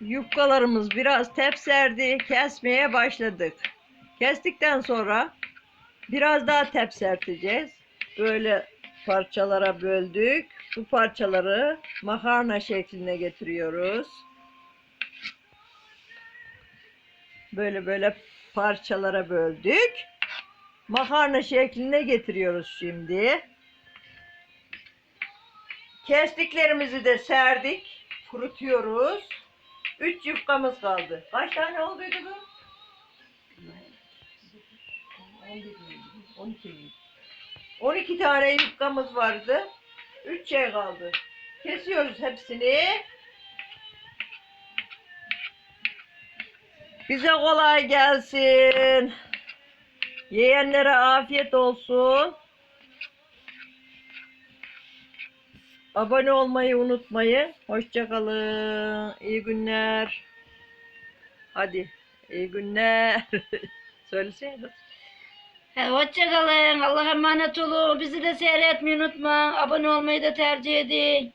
Yufkalarımız biraz tepserdi. Kesmeye başladık. Kestikten sonra biraz daha tepserteceğiz. Böyle parçalara böldük. Bu parçaları makarna şekline getiriyoruz. Böyle böyle parçalara böldük. Makarna şekline getiriyoruz şimdi. Kestiklerimizi de serdik. Kurutuyoruz. 3 yufkamız kaldı. Kaç tane olduydu bu? 12 miydi? 12 tane yufkamız vardı. 3 şey kaldı. Kesiyoruz hepsini. Bize kolay gelsin. Yiyenlere afiyet olsun. Abone olmayı unutmayın. Hoşçakalın. İyi günler. Hadi. iyi günler. Söylesene. Hoşçakalın. Allah'a emanet olun. Bizi de seyretmeyi unutma. Abone olmayı da tercih edin.